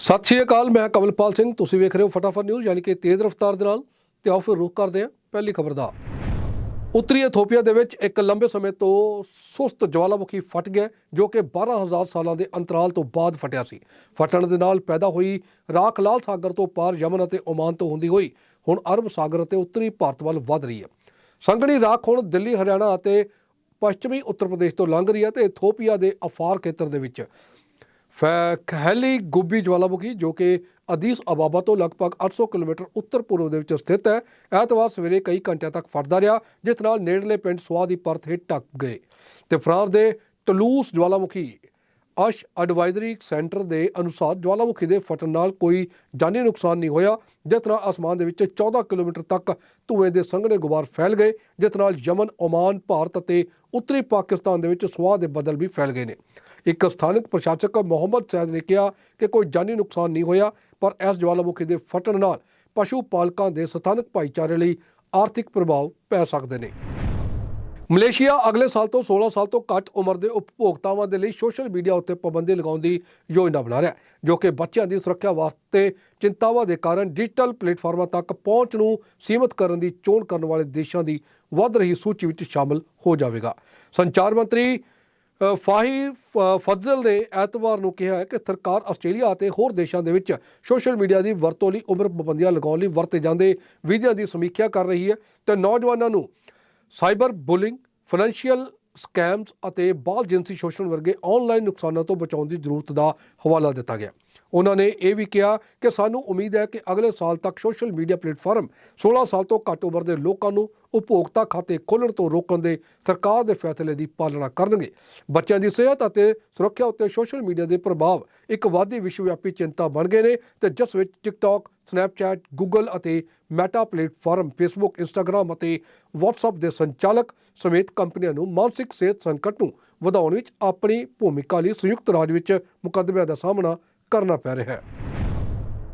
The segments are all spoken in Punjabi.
ਸਤਿ ਸ਼੍ਰੀ ਅਕਾਲ, ਮੈਂ ਕਮਲਪਾਲ ਸਿੰਘ। ਤੁਸੀਂ ਵੇਖ ਰਹੇ ਹੋ ਫਟਾਫਟ ਨਿਊਜ਼, ਯਾਨੀ ਕਿ ਤੇਜ਼ ਰਫ਼ਤਾਰ ਦੇ ਨਾਲ। ਤੇ ਆਓ ਫਿਰ ਰੁਕ ਕਰਦੇ ਹਾਂ ਪਹਿਲੀ ਖਬਰ ਦਾ। ਉੱਤਰੀ ਇਥੋਪੀਆ ਦੇ ਵਿੱਚ ਇੱਕ ਲੰਬੇ ਸਮੇਂ ਤੋਂ ਸੁਸਤ ਜਵਾਲਾਮੁਖੀ ਫਟ ਗਿਆ, ਜੋ ਕਿ 12000 ਸਾਲਾਂ ਦੇ ਅੰਤਰਾਲ ਤੋਂ ਬਾਅਦ ਫਟਿਆ ਸੀ। ਫਟਣ ਦੇ ਨਾਲ ਪੈਦਾ ਹੋਈ ਰਾਖ ਲਾਲ ਸਾਗਰ ਤੋਂ ਪਾਰ ਯਮਨ ਅਤੇ ਓਮਾਨ ਤੋਂ ਹੁੰਦੀ ਹੋਈ, ਹੁਣ ਅਰਬ ਸਾਗਰ ਅਤੇ ਉੱਤਰੀ ਭਾਰਤ ਵੱਲ ਵਧ ਰਹੀ ਹੈ। ਸੰਘਣੀ ਰਾਖ ਹੁਣ ਦਿੱਲੀ, ਹਰਿਆਣਾ ਅਤੇ ਪੱਛਮੀ ਉੱਤਰ ਪ੍ਰਦੇਸ਼ ਤੋਂ ਲੰਘ ਰਹੀ ਹੈ ਤੇ ਇਥੋਪੀਆ ਦੇ ਅਫਾਰ ਖੇਤਰ ਦੇ ਵਿੱਚ ਫੈਲੀ ਗੁੱਬੀ ਜਵਾਲਾਮੁਖੀ ਜੋ ਕਿ ਅਦੀਸ ਅਬਾਬਾ ਤੋਂ ਲਗਭਗ 800 ਕਿਲੋਮੀਟਰ ਉੱਤਰ ਪੂਰਬ ਦੇ ਵਿੱਚ ਸਥਿਤ ਹੈ, ਐਤਵਾਰ ਸਵੇਰੇ ਕਈ ਘੰਟਿਆਂ ਤੱਕ ਫਟਦਾ ਰਿਹਾ, ਜਿਸ ਨਾਲ ਨੇੜਲੇ ਪਿੰਡ ਸਵਾ ਦੀ ਪਰਤ ਹੇਠ ਟੱਕ ਗਏ ਤੇ ਫਰਾਂਸ ਦੇ ਟਲੂਸ ਜਵਾਲਾਮੁਖੀ ਅਸ਼ ਐਡਵਾਈਜ਼ਰੀ ਸੈਂਟਰ ਦੇ ਅਨੁਸਾਰ ਜਵਾਲਾਮੁਖੀ ਦੇ ਫਟਣ ਨਾਲ ਕੋਈ ਜਾਨੀ ਨੁਕਸਾਨ ਨਹੀਂ ਹੋਇਆ, ਜਿਸ ਤਰ੍ਹਾਂ ਅਸਮਾਨ ਦੇ ਵਿੱਚ 14 ਕਿਲੋਮੀਟਰ ਤੱਕ ਧੂਏ ਦੇ ਸੰਘਣੇ ਗੁਬਾਰ ਫੈਲ ਗਏ, ਜਿਸ ਨਾਲ ਯਮਨ, ਓਮਾਨ, ਭਾਰਤ ਅਤੇ ਉੱਤਰੀ ਪਾਕਿਸਤਾਨ ਦੇ ਵਿੱਚ ਸੁਆਹ ਦੇ ਬੱਦਲ ਵੀ ਫੈਲ ਗਏ ਨੇ। ਇੱਕ ਸਥਾਨਕ ਪ੍ਰਸ਼ਾਸਕ ਮੁਹੰਮਦ ਸੈਦ ਨੇ ਕਿਹਾ ਕਿ ਕੋਈ ਜਾਨੀ ਨੁਕਸਾਨ ਨਹੀਂ ਹੋਇਆ, ਪਰ ਇਸ ਜਵਾਲਾਮੁਖੀ ਦੇ ਫਟਣ ਨਾਲ ਪਸ਼ੂ ਪਾਲਕਾਂ ਦੇ ਸਥਾਨਕ ਭਾਈਚਾਰੇ ਲਈ ਆਰਥਿਕ ਪ੍ਰਭਾਵ ਪੈ ਸਕਦੇ ਨੇ। ਮਲੇਸ਼ੀਆ ਅਗਲੇ ਸਾਲ ਤੋਂ 16 ਸਾਲ ਤੋਂ ਘੱਟ ਉਮਰ ਦੇ ਉਪਭੋਗਤਾਵਾਂ ਦੇ ਲਈ ਸੋਸ਼ਲ ਮੀਡੀਆ ਉੱਤੇ ਪਾਬੰਦੀ ਲਗਾਉਣ ਦੀ ਯੋਜਨਾ ਬਣਾ ਰਿਹਾ ਹੈ, ਜੋ ਕਿ ਬੱਚਿਆਂ ਦੀ ਸੁਰੱਖਿਆ ਵਾਸਤੇ ਚਿੰਤਾਵਾਂ ਦੇ ਕਾਰਨ ਡਿਜੀਟਲ ਪਲੇਟਫਾਰਮਾਂ ਤੱਕ ਪਹੁੰਚ ਨੂੰ ਸੀਮਿਤ ਕਰਨ ਦੀ ਚੋਣ ਕਰਨ ਵਾਲੇ ਦੇਸ਼ਾਂ ਦੀ ਵੱਧ ਰਹੀ ਸੂਚੀ ਵਿੱਚ ਸ਼ਾਮਲ ਹੋ ਜਾਵੇਗਾ। ਸੰਚਾਰ ਮੰਤਰੀ ਫਾਹੀ ਫ- ਫਜ਼ਲ ਨੇ ਐਤਵਾਰ ਨੂੰ ਕਿਹਾ ਕਿ ਸਰਕਾਰ ਆਸਟ੍ਰੇਲੀਆ ਅਤੇ ਹੋਰ ਦੇਸ਼ਾਂ ਦੇ ਵਿੱਚ ਸੋਸ਼ਲ ਮੀਡੀਆ ਦੀ ਵਰਤੋਂ ਲਈ ਉਮਰ ਪਾਬੰਦੀਆਂ ਲਗਾਉਣ ਲਈ ਵਰਤੇ ਜਾਂਦੇ ਵਿਧੀਆਂ ਦੀ ਸਮੀਖਿਆ ਕਰ ਰਹੀ ਹੈ ਤੇ ਨੌਜਵਾਨਾਂ ਨੂੰ ਸਾਈਬਰ ਬੁਲਿੰਗ, ਫਾਈਨੈਂਸ਼ੀਅਲ ਸਕੈਮਸ ਅਤੇ ਬਾਲ ਜਿਨਸੀ ਸ਼ੋਸ਼ਣ ਵਰਗੇ ਆਨਲਾਈਨ ਨੁਕਸਾਨਾਂ ਤੋਂ ਬਚਾਉਣ ਦੀ ਜ਼ਰੂਰਤ ਦਾ ਹਵਾਲਾ ਦਿੱਤਾ ਗਿਆ। ਉਹਨਾਂ ਨੇ ਇਹ ਵੀ ਕਿਹਾ ਕਿ ਸਾਨੂੰ ਉਮੀਦ ਹੈ ਕਿ ਅਗਲੇ ਸਾਲ ਤੱਕ ਸੋਸ਼ਲ ਮੀਡੀਆ ਪਲੇਟਫਾਰਮ 16 ਸਾਲ ਤੋਂ ਘੱਟ ਉਮਰ ਦੇ ਲੋਕਾਂ ਨੂੰ ਉਪਭੋਗਤਾ ਖਾਤੇ ਖੋਲ੍ਹਣ ਤੋਂ ਰੋਕਣ ਦੇ ਸਰਕਾਰ ਦੇ ਫੈਸਲੇ ਦੀ ਪਾਲਣਾ ਕਰਨਗੇ। ਬੱਚਿਆਂ ਦੀ ਸਿਹਤ ਅਤੇ ਸੁਰੱਖਿਆ ਉੱਤੇ ਸੋਸ਼ਲ ਮੀਡੀਆ ਦੇ ਪ੍ਰਭਾਵ ਇੱਕ ਵਾਧੀ ਵਿਸ਼ਵਵਿਆਪੀ ਚਿੰਤਾ ਬਣ ਗਏ ਨੇ ਤੇ ਜਿਸ ਵਿੱਚ ਟਿਕਟੌਕ ਸਨੈਪਚੈਟ ਗੂਗਲ ਅਤੇ ਮੈਟਾ ਪਲੇਟਫਾਰਮ ਫੇਸਬੁੱਕ ਇੰਸਟਾਗ੍ਰam ਅਤੇ WhatsApp ਦੇ ਸੰਚਾਲਕ ਸਮੇਤ ਕੰਪਨੀਆਂ ਨੂੰ ਮਾਨਸਿਕ ਸਿਹਤ ਸੰਕਟ ਨੂੰ ਵਧਾਉਣ ਵਿੱਚ ਆਪਣੀ ਭੂਮਿਕਾ ਲਈ ਸੰਯੁਕਤ ਰਾਜ ਵਿੱਚ ਮੁਕੱਦਮਿਆਂ ਦਾ ਸਾਹਮਣਾ ਕਰਨਾ ਪੈ ਰਿਹਾ ਹੈ।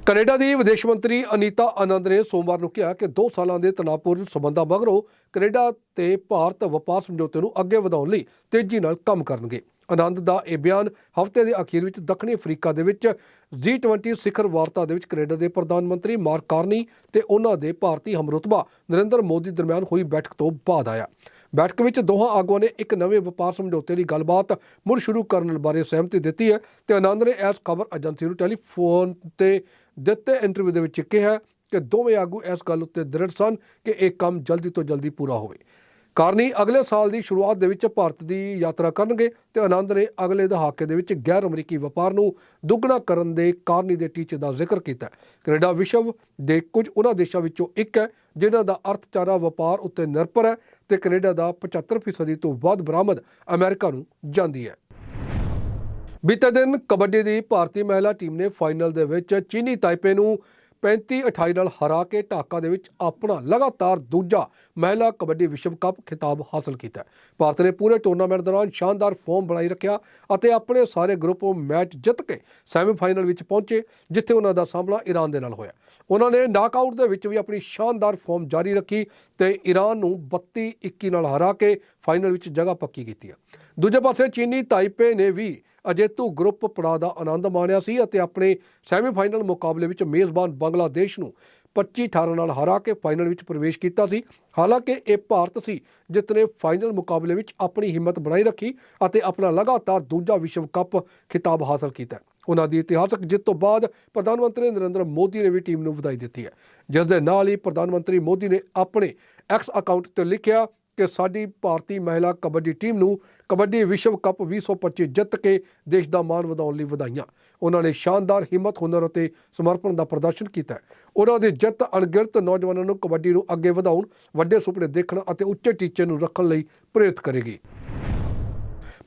ਕੈਨੇਡਾ ਦੀ ਵਿਦੇਸ਼ ਮੰਤਰੀ ਅਨੀਤਾ ਆਨੰਦ ਨੇ ਸੋਮਵਾਰ ਨੂੰ ਕਿਹਾ ਕਿ 2 ਸਾਲਾਂ ਦੇ ਤਣਾਅਪੂਰਨ ਸਬੰਧਾਂ ਮਗਰੋਂ ਕੈਨੇਡਾ ਤੇ ਭਾਰਤ ਵਪਾਰ ਸਮਝੌਤੇ ਨੂੰ ਅੱਗੇ ਵਧਾਉਣ ਲਈ ਤੇਜ਼ੀ ਨਾਲ ਕੰਮ ਕਰਨਗੇ। ਆਨੰਦ ਦਾ ਇਹ ਬਿਆਨ ਹਫ਼ਤੇ ਦੇ ਅਖੀਰ ਵਿੱਚ ਦੱਖਣੀ ਅਫਰੀਕਾ ਦੇ ਵਿੱਚ G20 ਸਿਖਰ ਵਾਰਤਾ ਦੇ ਵਿੱਚ ਕੈਨੇਡਾ ਦੇ ਪ੍ਰਧਾਨ ਮੰਤਰੀ ਮਾਰਕ ਕਾਰਨੀ ਤੇ ਉਹਨਾਂ ਦੇ ਭਾਰਤੀ ਹਮਰੁਤਬਾ ਨਰਿੰਦਰ ਮੋਦੀ ਦਰਮਿਆਨ ਹੋਈ ਬੈਠਕ ਤੋਂ ਬਾਅਦ ਆਇਆ। ਬੈਠਕ ਵਿੱਚ ਦੋਹਾਂ ਆਗੂਆਂ ਨੇ ਇੱਕ ਨਵੇਂ ਵਪਾਰ ਸਮਝੌਤੇ ਦੀ ਗੱਲਬਾਤ ਮੁੜ ਸ਼ੁਰੂ ਕਰਨ ਬਾਰੇ ਸਹਿਮਤੀ ਦਿੱਤੀ ਹੈ ਤੇ ਆਨੰਦ ਨੇ ਇਸ ਖਬਰ ਏਜੰਸੀ ਨੂੰ ਟੈਲੀਫੋਨ ਤੇ ਦਿੱਤੇ ਇੰਟਰਵਿਊ ਦੇ ਵਿੱਚ ਕਿਹਾ ਕਿ ਦੋਵੇਂ ਆਗੂ ਇਸ ਗੱਲ ਉੱਤੇ ਦ੍ਰਿੜ ਸਨ ਕਿ ਇਹ ਕੰਮ ਜਲਦੀ ਤੋਂ ਜਲਦੀ ਪੂਰਾ ਹੋਵੇ। ਕਾਰਨੀ ਅਗਲੇ ਸਾਲ ਦੀ ਸ਼ੁਰੂਆਤ ਦੇ ਵਿੱਚ ਭਾਰਤ ਦੀ ਯਾਤਰਾ ਕਰਨਗੇ ਤੇ ਆਨੰਦ ਨੇ ਅਗਲੇ ਦਹਾਕੇ ਦੇ ਵਿੱਚ ਗੈਰ ਅਮਰੀਕੀ ਵਪਾਰ ਨੂੰ ਦੁੱਗਣਾ ਕਰਨ ਦੇ ਕਾਰਨੀ ਦੇ ਟੀਚੇ ਦਾ ਜ਼ਿਕਰ ਕੀਤਾ ਹੈ। ਕੈਨੇਡਾ ਵਿਸ਼ਵ ਦੇ ਕੁਝ ਉਹਨਾਂ ਦੇਸ਼ਾਂ ਵਿੱਚੋਂ ਇੱਕ ਹੈ, ਜਿਨ੍ਹਾਂ ਦਾ ਅਰਥਚਾਰਾ ਵਪਾਰ ਉੱਤੇ ਨਿਰਭਰ ਹੈ ਤੇ ਕੈਨੇਡਾ ਦਾ 75% ਤੋਂ ਵੱਧ ਬਰਾਮਦ ਅਮਰੀਕਾ ਨੂੰ ਜਾਂਦੀ ਹੈ ਬੀਤੇ ਦਿਨ ਕਬੱਡੀ ਦੀ ਭਾਰਤੀ ਮਹਿਲਾ ਟੀਮ ਨੇ ਫਾਈਨਲ ਦੇ ਵਿੱਚ ਚੀਨੀ ਤਾਈਪੇ ਨੂੰ 35-28 ਨਾਲ ਹਰਾ ਕੇ ਢਾਕਾ ਦੇ ਵਿੱਚ ਆਪਣਾ ਲਗਾਤਾਰ ਦੂਜਾ ਮਹਿਲਾ ਕਬੱਡੀ ਵਿਸ਼ਵ ਕੱਪ ਖਿਤਾਬ ਹਾਸਲ ਕੀਤਾ ਭਾਰਤ ਨੇ ਪੂਰੇ ਟੂਰਨਾਮੈਂਟ ਦੌਰਾਨ ਸ਼ਾਨਦਾਰ ਫਾਰਮ ਬਣਾਈ ਰੱਖਿਆ ਅਤੇ ਆਪਣੇ ਸਾਰੇ ਗਰੁੱਪ ਮੈਚ ਜਿੱਤ ਕੇ ਸੈਮੀਫਾਈਨਲ ਵਿੱਚ ਪਹੁੰਚੇ, ਜਿੱਥੇ ਉਹਨਾਂ ਦਾ ਸਾਹਮਣਾ ਈਰਾਨ ਦੇ ਨਾਲ ਹੋਇਆ ਉਹਨਾਂ ਨੇ ਨਾਕਆਊਟ ਦੇ ਵਿੱਚ ਵੀ ਆਪਣੀ ਸ਼ਾਨਦਾਰ ਫਾਰਮ ਜਾਰੀ ਰੱਖੀ ਤੇ ਈਰਾਨ ਨੂੰ 32-21 ਨਾਲ ਹਰਾ ਕੇ ਫਾਈਨਲ ਵਿੱਚ ਜਗ੍ਹਾ ਪੱਕੀ ਕੀਤੀ ਹੈ। ਦੂਜੇ ਪਾਸੇ ਚੀਨੀ ਤਾਈਪੇ ਨੇ ਵੀ ਅਜੇਤੂ ਗਰੁੱਪ ਪੜਾਅ ਦਾ ਆਨੰਦ ਮਾਣਿਆ ਸੀ ਅਤੇ ਆਪਣੇ ਸੈਮੀਫਾਈਨਲ ਮੁਕਾਬਲੇ ਵਿੱਚ ਮੇਜ਼ਬਾਨ ਬੰਗਲਾਦੇਸ਼ ਨੂੰ 25-18 ਨਾਲ ਹਰਾ ਕੇ ਫਾਈਨਲ ਵਿੱਚ ਪ੍ਰਵੇਸ਼ ਕੀਤਾ ਸੀ। ਹਾਲਾਂਕਿ ਇਹ ਭਾਰਤ ਸੀ ਜਿਸ ਨੇ ਫਾਈਨਲ ਮੁਕਾਬਲੇ ਵਿੱਚ ਆਪਣੀ ਹਿੰਮਤ ਬਣਾਈ ਰੱਖੀ ਅਤੇ ਆਪਣਾ ਲਗਾਤਾਰ ਦੂਜਾ ਵਿਸ਼ਵ ਕੱਪ ਖਿਤਾਬ ਹਾਸਲ ਕੀਤਾ। ਉਹਨਾਂ ਦੀ ਇਤਿਹਾਸਕ ਜਿੱਤ ਤੋਂ ਬਾਅਦ ਪ੍ਰਧਾਨ ਮੰਤਰੀ ਨਰਿੰਦਰ ਮੋਦੀ ਨੇ ਵੀ ਟੀਮ ਨੂੰ ਵਧਾਈ ਦਿੱਤੀ ਹੈ। ਜਿਸ ਦੇ ਨਾਲ ਹੀ ਪ੍ਰਧਾਨ ਮੰਤਰੀ ਮੋਦੀ ਨੇ ਆਪਣੇ ਐਕਸ ਅਕਾਊਂਟ ਤੇ ਲਿਖਿਆ ਕਿ ਸਾਡੀ ਭਾਰਤੀ ਮਹਿਲਾ ਕਬੱਡੀ ਟੀਮ ਨੂੰ ਕਬੱਡੀ ਵਿਸ਼ਵ ਕੱਪ 2025 ਜਿੱਤ ਕੇ ਦੇਸ਼ ਦਾ ਮਾਣ ਵਧਾਉਣ ਲਈ ਵਧਾਈਆਂ। ਉਹਨਾਂ ਨੇ ਸ਼ਾਨਦਾਰ ਹਿੰਮਤ, ਹੁਨਰ ਅਤੇ ਸਮਰਪਣ ਦਾ ਪ੍ਰਦਰਸ਼ਨ ਕੀਤਾ ਉਹਨਾਂ ਦੀ ਜਿੱਤ ਅਣਗਿਣਤ ਨੌਜਵਾਨਾਂ ਨੂੰ ਕਬੱਡੀ ਨੂੰ ਅੱਗੇ ਵਧਾਉਣ, ਵੱਡੇ ਸੁਪਨੇ ਦੇਖਣ ਅਤੇ ਉੱਚੇ ਟੀਚੇ ਨੂੰ ਰੱਖਣ ਲਈ ਪ੍ਰੇਰਿਤ ਕਰੇਗੀ।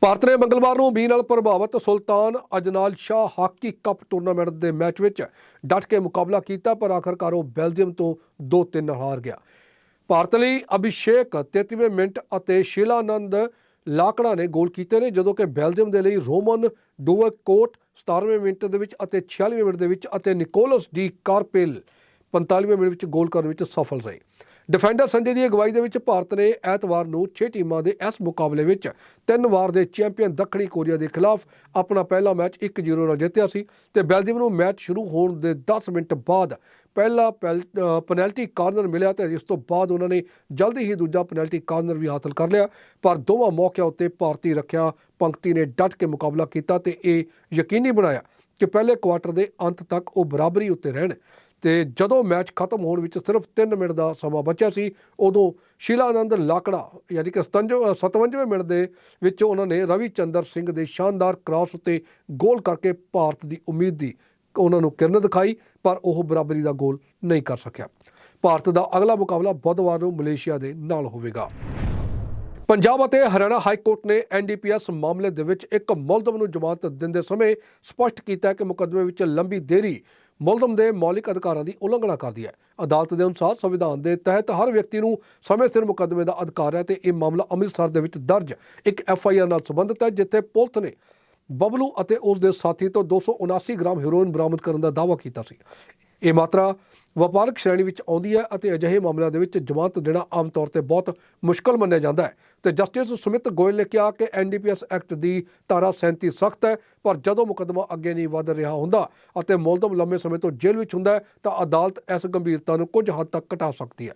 ਭਾਰਤ ਨੇ ਮੰਗਲਵਾਰ ਨੂੰ 20 ਨਾਲ ਪ੍ਰਭਾਵਿਤ Sultan Ajnala Shah hockey cup tournament ਦੇ ਮੈਚ ਵਿੱਚ ਡਟ ਕੇ ਮੁਕਾਬਲਾ ਕੀਤਾ, ਪਰ ਆਖਰਕਾਰ ਉਹ ਬੈਲਜੀਅਮ ਤੋਂ 2-3 ਨਾਲ ਹਾਰ ਗਿਆ। ਭਾਰਤ ਲਈ ਅਭਿਸ਼ੇਕ 33ਵੇਂ ਮਿੰਟ ਅਤੇ ਸ਼ੀਲਾਨੰਦ ਲਾਕੜਾ ਨੇ ਗੋਲ ਕੀਤੇ ਨੇ, ਜਦੋਂ ਕਿ ਬੈਲਜੀਅਮ ਦੇ ਲਈ ਰੋਮਨ ਡੂਵਕੋਟ 17ਵੇਂ ਮਿੰਟ ਦੇ ਵਿੱਚ ਅਤੇ 46ਵੇਂ ਮਿੰਟ ਦੇ ਵਿੱਚ ਅਤੇ ਨਿਕੋਲਸ ਡੀ ਕਾਰਪੇਲ 45ਵੇਂ ਮਿੰਟ ਵਿੱਚ ਗੋਲ ਕਰਨ ਵਿੱਚ ਸਫਲ ਰਹੇ। ਡਿਫੈਂਡਰ ਸੰਡੇ ਦੀ ਅਗਵਾਈ ਦੇ ਵਿੱਚ ਭਾਰਤ ਨੇ ਐਤਵਾਰ ਨੂੰ 6 ਟੀਮਾਂ ਦੇ ਇਸ ਮੁਕਾਬਲੇ ਵਿੱਚ ਤਿੰਨ ਵਾਰ ਦੇ ਚੈਂਪੀਅਨ ਦੱਖਣੀ ਕੋਰੀਆ ਦੇ ਖਿਲਾਫ ਆਪਣਾ ਪਹਿਲਾ ਮੈਚ 1-0 ਨਾਲ ਜਿੱਤਿਆ ਸੀ ਤੇ ਬੈਲਜੀਅਮ ਨੂੰ ਮੈਚ ਸ਼ੁਰੂ ਹੋਣ ਦੇ 10 ਮਿੰਟ ਬਾਅਦ ਪਹਿਲਾ ਪੈਲ- ਅ, ਪੈਨਲਟੀ ਕਾਰਨਰ ਮਿਲਿਆ ਤੇ ਇਸ ਤੋਂ ਬਾਅਦ ਉਹਨਾਂ ਨੇ ਜਲਦੀ ਹੀ ਦੂਜਾ ਪੈਨਲਟੀ ਕਾਰਨਰ ਵੀ ਹਾਸਲ ਕਰ ਲਿਆ। ਪਰ ਦੋਵਾਂ ਮੌਕਿਆਂ ਉੱਤੇ ਭਾਰਤੀ ਰੱਖਿਆ ਪੰਕਤੀ ਨੇ ਡਟ ਕੇ ਮੁਕਾਬਲਾ ਕੀਤਾ ਤੇ ਇਹ ਯਕੀਨੀ ਬਣਾਇਆ ਕਿ ਪਹਿਲੇ ਕੁਆਟਰ ਦੇ ਅੰਤ ਤੱਕ ਉਹ ਬਰਾਬਰੀ ਉੱਤੇ ਰਹਿਣ। ਤੇ ਜਦੋਂ ਮੈਚ ਖਤਮ ਹੋਣ ਵਿੱਚ ਸਿਰਫ 3 ਮਿੰਟ ਦਾ ਸਮਾਂ ਬਚਿਆ ਸੀ, ਉਦੋਂ ਸ਼ੀਲਾਨੰਦ ਲਾਕੜਾ ਯਾਨੀ ਕਿ 57ਵੇਂ ਮਿੰਟ ਦੇ ਵਿੱਚ ਉਹਨਾਂ ਨੇ ਰਵੀ ਚੰਦਰ ਸਿੰਘ ਦੇ ਸ਼ਾਨਦਾਰ ਕ੍ਰਾਸ ਉੱਤੇ ਗੋਲ ਕਰਕੇ ਭਾਰਤ ਦੀ ਉਮੀਦ ਦੀ ਉਹਨਾਂ ਨੂੰ ਕਿਰਨ ਦਿਖਾਈ, ਪਰ ਉਹ ਬਰਾਬਰੀ ਦਾ ਗੋਲ ਨਹੀਂ ਕਰ ਸਕਿਆ। ਭਾਰਤ ਦਾ ਅਗਲਾ ਮੁਕਾਬਲਾ ਬੁੱਧਵਾਰ ਨੂੰ ਮਲੇਸ਼ੀਆ ਦੇ ਨਾਲ ਹੋਵੇਗਾ। ਪੰਜਾਬ ਅਤੇ ਹਰਿਆਣਾ ਹਾਈ ਕੋਰਟ ਨੇ ਐਨਡੀਪੀਐਸ ਮਾਮਲੇ ਦੇ ਵਿੱਚ ਇੱਕ ਮੁਲਜ਼ਮ ਨੂੰ ਜ਼ਮਾਨਤ ਦਿੰਦੇ ਸਮੇਂ ਸਪਸ਼ਟ ਕੀਤਾ ਕਿ ਮੁਕੱਦਮੇ ਵਿੱਚ ਲੰਬੀ ਦੇਰੀ ਮੁਲਜ਼ਮ ਦੇ ਮੌਲਿਕ ਅਧਿਕਾਰਾਂ ਦੀ ਉਲੰਘਣਾ ਕਰਦੀ ਹੈ। ਅਦਾਲਤ ਦੇ ਅਨੁਸਾਰ ਸੰਵਿਧਾਨ ਦੇ ਤਹਿਤ ਹਰ ਵਿਅਕਤੀ ਨੂੰ ਸਮੇਂ ਸਿਰ ਮੁਕੱਦਮੇ ਦਾ ਅਧਿਕਾਰ ਹੈ ਤੇ ਇਹ ਮਾਮਲਾ ਅੰਮ੍ਰਿਤਸਰ ਦੇ ਵਿੱਚ ਦਰਜ ਇੱਕ ਐੱਫ ਆਈ ਆਰ ਨਾਲ ਸੰਬੰਧਿਤ ਹੈ, ਜਿੱਥੇ ਪੁਲਿਸ ਨੇ ਬਬਲੂ ਅਤੇ ਉਸ ਦੇ ਸਾਥੀ ਤੋਂ 279 ਗ੍ਰਾਮ ਹੈਰੋਇਨ ਬਰਾਮਦ ਕਰਨ ਦਾ ਦਾਅਵਾ ਕੀਤਾ ਸੀ। ਇਹ ਮਾਤਰਾ ਵਪਾਰਕ ਸ਼੍ਰੇਣੀ ਵਿੱਚ ਆਉਂਦੀ ਹੈ ਅਤੇ ਅਜਿਹੇ ਮਾਮਲਿਆਂ ਦੇ ਵਿੱਚ ਜ਼ਮਾਨਤ ਦੇਣਾ ਆਮ ਤੌਰ ਤੇ ਬਹੁਤ ਮੁਸ਼ਕਲ ਮੰਨਿਆ ਜਾਂਦਾ ਹੈ। ਤੇ ਜਸਟਿਸ ਸੁਮਿਤ ਗੋਇਲ ਨੇ ਕਿਹਾ ਕਿ ਐਨਡੀਪੀਐਸ ਐਕਟ ਦੀ ਧਾਰਾ 37 ਸਖਤ ਹੈ, ਪਰ ਜਦੋਂ ਮੁਕੱਦਮਾ ਅੱਗੇ ਨਹੀਂ ਵਧ ਰਿਹਾ ਹੁੰਦਾ ਅਤੇ ਮੁਲਜ਼ਮ ਲੰਮੇ ਸਮੇਂ ਤੋਂ ਜੇਲ੍ਹ ਵਿੱਚ ਹੁੰਦਾ ਹੈ, ਤਾਂ ਅਦਾਲਤ ਇਸ ਗੰਭੀਰਤਾ ਨੂੰ ਕੁਝ ਹੱਦ ਤੱਕ ਘਟਾ ਸਕਦੀ ਹੈ।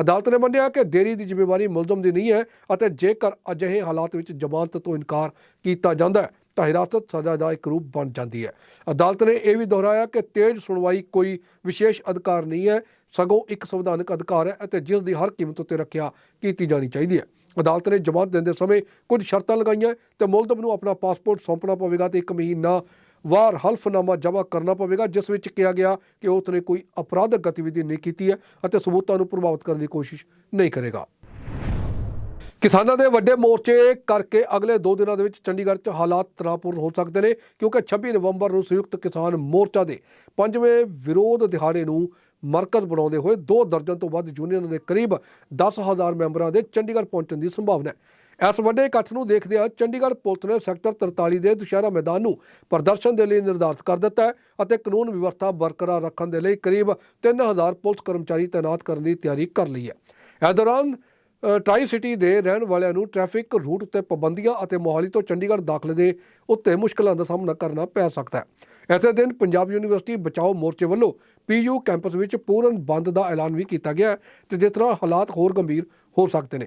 ਅਦਾਲਤ ਨੇ ਮੰਨਿਆ ਕਿ ਦੇਰੀ ਦੀ ਜ਼ਿੰਮੇਵਾਰੀ ਮੁਲਜ਼ਮ ਦੀ ਨਹੀਂ ਹੈ ਅਤੇ ਜੇਕਰ ਅਜਿਹੇ ਹਾਲਾਤ ਵਿੱਚ ਜ਼ਮਾਨਤ ਤੋਂ ਇਨਕਾਰ ਕੀਤਾ ਜਾਂਦਾ ਹੈ ਤਾਂ ਹਿਰਾਸਤ ਸਜ਼ਾ ਦਾ ਇੱਕ ਰੂਪ ਬਣ ਜਾਂਦੀ ਹੈ। ਅਦਾਲਤ ਨੇ ਇਹ ਵੀ ਦੁਹਰਾਇਆ ਕਿ ਤੇਜ਼ ਸੁਣਵਾਈ ਕੋਈ ਵਿਸ਼ੇਸ਼ ਅਧਿਕਾਰ ਨਹੀਂ ਹੈ। ਸਗੋਂ ਇੱਕ ਸੰਵਿਧਾਨਕ ਅਧਿਕਾਰ ਹੈ ਅਤੇ ਜਿਸ ਦੀ ਹਰ ਕੀਮਤ ਉੱਤੇ ਰੱਖਿਆ ਕੀਤੀ ਜਾਣੀ ਚਾਹੀਦੀ ਹੈ। ਅਦਾਲਤ ਨੇ ਜ਼ਮਾਨਤ ਦਿੰਦੇ ਸਮੇਂ ਕੁਝ ਸ਼ਰਤਾਂ ਲਗਾਈਆਂ ਤੇ ਮੁਲਜ਼ਮ ਨੂੰ ਆਪਣਾ ਪਾਸਪੋਰਟ ਸੌਂਪਣਾ ਪਵੇਗਾ ਤੇ ਇੱਕ ਮਹੀਨਾ ਵਾਰ ਹਲਫਨਾਮਾ ਜਮ੍ਹਾਂ ਕਰਨਾ ਪਵੇਗਾ, ਜਿਸ ਵਿੱਚ ਕਿਹਾ ਗਿਆ ਕਿ ਉਸਨੇ ਕੋਈ ਅਪਰਾਧਕ ਗਤੀਵਿਧੀ ਨਹੀਂ ਕੀਤੀ ਹੈ ਅਤੇ ਸਬੂਤਾਂ ਨੂੰ ਪ੍ਰਭਾਵਿਤ ਕਰਨ ਦੀ ਕੋਸ਼ਿਸ਼ ਨਹੀਂ ਕਰੇਗਾ। ਕਿਸਾਨਾਂ ਦੇ ਵੱਡੇ ਮੋਰਚੇ ਕਰਕੇ ਅਗਲੇ 2 ਦਿਨਾਂ ਦੇ ਵਿੱਚ ਚੰਡੀਗੜ੍ਹ 'ਚ ਹਾਲਾਤ ਤਣਾਅਪੂਰਨ ਹੋ ਸਕਦੇ ਨੇ, ਕਿਉਂਕਿ 26 ਨਵੰਬਰ ਨੂੰ ਸੰਯੁਕਤ ਕਿਸਾਨ ਮੋਰਚਾ ਦੇ ਪੰਜਵੇਂ ਵਿਰੋਧ ਦਿਹਾੜੇ ਨੂੰ ਮਰਕਜ਼ ਬਣਾਉਂਦੇ ਹੋਏ 2 ਦਰਜਨ ਤੋਂ ਵੱਧ ਯੂਨੀਅਨ ਦੇ ਕਰੀਬ 10000 ਮੈਂਬਰਾਂ ਦੇ ਚੰਡੀਗੜ੍ਹ ਪਹੁੰਚਣ ਦੀ ਸੰਭਾਵਨਾ ਹੈ। ਇਸ ਵੱਡੇ ਇਕੱਠ ਨੂੰ ਦੇਖਦਿਆਂ ਚੰਡੀਗੜ੍ਹ ਪੁਲਿਸ ਨੇ ਸੈਕਟਰ 43 ਦੇ ਦੁਸ਼ਹਿਰਾ ਮੈਦਾਨ ਨੂੰ ਪ੍ਰਦਰਸ਼ਨ ਦੇ ਲਈ ਨਿਰਧਾਰਤ ਕਰ ਦਿੱਤਾ ਹੈ ਅਤੇ ਕਾਨੂੰਨ ਵਿਵਸਥਾ ਬਰਕਰਾਰ ਰੱਖਣ ਦੇ ਲਈ ਕਰੀਬ 3000 ਪੁਲਿਸ ਕਰਮਚਾਰੀ ਤਾਇਨਾਤ ਕਰਨ ਦੀ ਤਿਆਰੀ ਕਰ ਲਈ ਹੈ। ਇਸ ਦੌਰਾਨ ਟਰਾਈ ਸਿਟੀ ਦੇ ਰਹਿਣ ਵਾਲਿਆਂ ਨੂੰ ਟ੍ਰੈਫਿਕ ਰੂਟ ਉੱਤੇ ਪਾਬੰਦੀਆਂ ਅਤੇ ਮੋਹਾਲੀ ਤੋਂ ਚੰਡੀਗੜ੍ਹ ਦਾਖਲੇ ਦੇ ਉੱਤੇ ਮੁਸ਼ਕਲਾਂ ਦਾ ਸਾਹਮਣਾ ਕਰਨਾ ਪੈ ਸਕਦਾ ਹੈ। ਐਸੇ ਦਿਨ ਪੰਜਾਬ ਯੂਨੀਵਰਸਿਟੀ ਬਚਾਓ ਮੋਰਚੇ ਵੱਲੋਂ ਪੀਯੂ ਕੈਂਪਸ ਵਿੱਚ ਪੂਰਨ ਬੰਦ ਦਾ ਐਲਾਨ ਵੀ ਕੀਤਾ ਗਿਆ ਹੈ ਤੇ ਜਿਸ ਤਰ੍ਹਾਂ ਹਾਲਾਤ ਹੋਰ ਗੰਭੀਰ ਹੋ ਸਕਦੇ ਨੇ।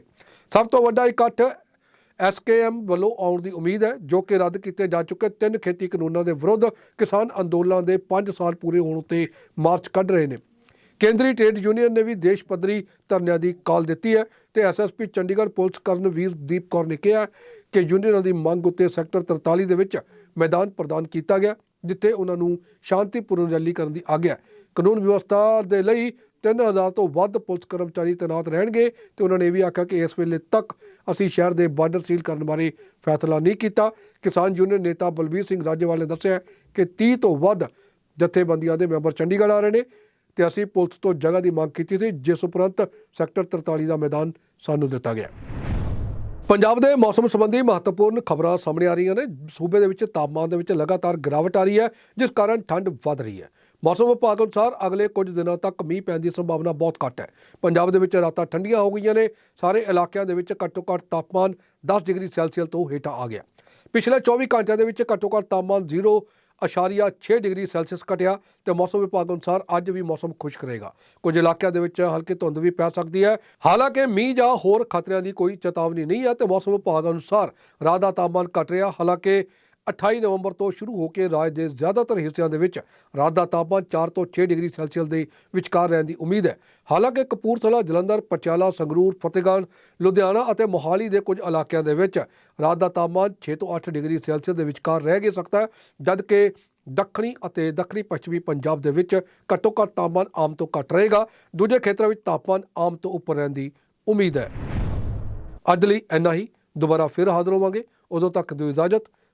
ਸਭ ਤੋਂ ਵੱਡਾ ਇਕੱਠ ਐਸਕੇਐਮ ਵੱਲੋਂ ਆਉਣ ਦੀ ਉਮੀਦ ਹੈ, ਜੋ ਕਿ ਰੱਦ ਕੀਤੇ ਜਾ ਚੁੱਕੇ ਤਿੰਨ ਖੇਤੀ ਕਾਨੂੰਨਾਂ ਦੇ ਵਿਰੁੱਧ ਕਿਸਾਨ ਅੰਦੋਲਨਾਂ ਦੇ 5 ਸਾਲ ਪੂਰੇ ਹੋਣ ਉੱਤੇ ਮਾਰਚ ਕੱਢ ਰਹੇ ਨੇ। ਕੇਂਦਰੀ ਟ੍ਰੇਡ ਯੂਨੀਅਨ ਨੇ ਵੀ ਦੇਸ਼ ਪੱਧਰੀ ਧਰਨਿਆਂ ਦੀ ਕਾਲ ਦਿੱਤੀ ਹੈ। ਤੇ ਐਸਐਸਪੀ ਚੰਡੀਗੜ੍ਹ ਪੁਲਿਸ ਕਰਨਵੀਰ ਦੀਪ ਕੌਰ ਨੇ ਕਿਹਾ ਕਿ ਯੂਨੀਅਨਾਂ ਦੀ ਮੰਗ ਉੱਤੇ ਸੈਕਟਰ 43 ਦੇ ਵਿੱਚ ਮੈਦਾਨ ਪ੍ਰਦਾਨ ਕੀਤਾ ਗਿਆ, ਜਿੱਥੇ ਉਹਨਾਂ ਨੂੰ ਸ਼ਾਂਤੀਪੂਰਨ ਰੈਲੀ ਕਰਨ ਦੀ ਆਗਿਆ ਕਾਨੂੰਨ ਵਿਵਸਥਾ ਦੇ ਲਈ 3000 ਤੋਂ ਵੱਧ ਪੁਲਿਸ ਕਰਮਚਾਰੀ ਤੈਨਾਤ ਰਹਿਣਗੇ ਤੇ ਉਹਨਾਂ ਨੇ ਇਹ ਵੀ ਆਖਿਆ ਕਿ ਇਸ ਵੇਲੇ ਤੱਕ ਅਸੀਂ ਸ਼ਹਿਰ ਦੇ ਬਾਰਡਰ ਸੀਲ ਕਰਨ ਬਾਰੇ ਫੈਸਲਾ ਨਹੀਂ ਕੀਤਾ। ਕਿਸਾਨ ਯੂਨੀਅਨ ਨੇਤਾ ਬਲਬੀਰ ਸਿੰਘ ਰਾਜੇਵਾਲ ਨੇ ਦੱਸਿਆ ਕਿ 30 ਤੋਂ ਵੱਧ ਜਥੇਬੰਦੀਆਂ ਦੇ ਮੈਂਬਰ ਚੰਡੀਗੜ੍ਹ ਆ ਰਹੇ ਨੇ। ਤੇ ਅਸੀਂ ਪੁਲਿਸ ਤੋਂ ਜਗ੍ਹਾ ਦੀ ਮੰਗ ਕੀਤੀ ਸੀ, ਜਿਸ ਉਪਰੰਤ ਸੈਕਟਰ 43 ਦਾ ਮੈਦਾਨ ਸਾਨੂੰ ਦਿੱਤਾ ਗਿਆ। ਪੰਜਾਬ ਦੇ ਮੌਸਮ ਸੰਬੰਧੀ ਮਹੱਤਵਪੂਰਨ ਖਬਰਾਂ ਸਾਹਮਣੇ ਆ ਰਹੀਆਂ ਨੇ। ਸੂਬੇ ਦੇ ਵਿੱਚ ਤਾਪਮਾਨ ਦੇ ਵਿੱਚ ਲਗਾਤਾਰ ਗਿਰਾਵਟ ਆ ਰਹੀ ਹੈ, ਜਿਸ ਕਾਰਨ ਠੰਡ ਵੱਧ ਰਹੀ ਹੈ। ਮੌਸਮ ਵਿਭਾਗ ਅਨੁਸਾਰ ਅਗਲੇ ਕੁਝ ਦਿਨਾਂ ਤੱਕ ਮੀਂਹ ਪੈਣ ਦੀ ਸੰਭਾਵਨਾ ਬਹੁਤ ਘੱਟ ਹੈ। ਪੰਜਾਬ ਦੇ ਵਿੱਚ ਰਾਤਾਂ ਠੰਡੀਆਂ ਹੋ ਗਈਆਂ ਨੇ। ਸਾਰੇ ਇਲਾਕਿਆਂ ਦੇ ਵਿੱਚ ਘੱਟੋ ਘੱਟ ਤਾਪਮਾਨ 10 ਡਿਗਰੀ ਸੈਲਸੀਅਸ ਤੋਂ ਹੇਠਾਂ ਆ ਗਿਆ। ਪਿਛਲੇ 24 ਘੰਟਿਆਂ ਦੇ ਵਿੱਚ ਘੱਟੋ ਘੱਟ ਤਾਪਮਾਨ 0.6 ਡਿਗਰੀ ਸੈਲਸੀਅਸ ਘਟਿਆ ਤੇ ਮੌਸਮ ਵਿਭਾਗ ਅਨੁਸਾਰ ਅੱਜ ਵੀ ਮੌਸਮ ਖੁਸ਼ਕ ਰਹੇਗਾ। ਕੁਝ ਇਲਾਕਿਆਂ ਦੇ ਵਿੱਚ ਹਲਕੀ ਧੁੰਦ ਵੀ ਪੈ ਸਕਦੀ ਹੈ। ਹਾਲਾਂਕਿ ਮੀਂਹ ਜਾਂ ਹੋਰ ਖਤਰਿਆਂ ਦੀ ਕੋਈ ਚੇਤਾਵਨੀ ਨਹੀਂ ਹੈ ਤੇ ਮੌਸਮ ਵਿਭਾਗ ਅਨੁਸਾਰ ਰਾਤ ਦਾ ਤਾਪਮਾਨ ਘਟ ਰਿਹਾ। ਹਾਲਾਂਕਿ 28 ਨਵੰਬਰ ਤੋਂ ਸ਼ੁਰੂ ਹੋ ਕੇ ਰਾਜ ਦੇ ਜ਼ਿਆਦਾਤਰ ਹਿੱਸਿਆਂ ਦੇ ਵਿੱਚ ਰਾਤ ਦਾ ਤਾਪਮਾਨ 4 ਤੋਂ 6 ਡਿਗਰੀ ਸੈਲਸੀਅਸ ਦੇ ਵਿਚਕਾਰ ਰਹਿਣ ਦੀ ਉਮੀਦ ਹੈ। ਹਾਲਾਂਕਿ ਕਪੂਰਥਲਾ, ਜਲੰਧਰ, ਪਟਿਆਲਾ, ਸੰਗਰੂਰ, ਫਤਿਹਗੜ੍ਹ, ਲੁਧਿਆਣਾ ਅਤੇ ਮੋਹਾਲੀ ਦੇ ਕੁਝ ਇਲਾਕਿਆਂ ਦੇ ਵਿੱਚ ਰਾਤ ਦਾ ਤਾਪਮਾਨ 6 ਤੋਂ 8 ਡਿਗਰੀ ਸੈਲਸੀਅਸ ਦੇ ਵਿਚਕਾਰ ਰਹਿ ਗਿਆ ਸਕਦਾ ਹੈ, ਜਦਕਿ ਦੱਖਣੀ ਅਤੇ ਦੱਖਣੀ ਪੱਛਮੀ ਪੰਜਾਬ ਦੇ ਵਿੱਚ ਘੱਟੋ ਘੱਟ ਤਾਪਮਾਨ ਆਮ ਤੋਂ ਘੱਟ ਰਹੇਗਾ। ਦੂਜੇ ਖੇਤਰਾਂ ਵਿੱਚ ਤਾਪਮਾਨ ਆਮ ਤੋਂ ਉੱਪਰ ਰਹਿਣ ਦੀ ਉਮੀਦ ਹੈ। ਅੱਜ ਲਈ ਇੰਨਾ ਹੀ। ਦੁਬਾਰਾ ਫਿਰ ਹਾਜ਼ਰ ਹੋਵਾਂਗੇ। ਉਦੋਂ ਤੱਕ ਦਿਓ ਇਜਾਜ਼ਤ।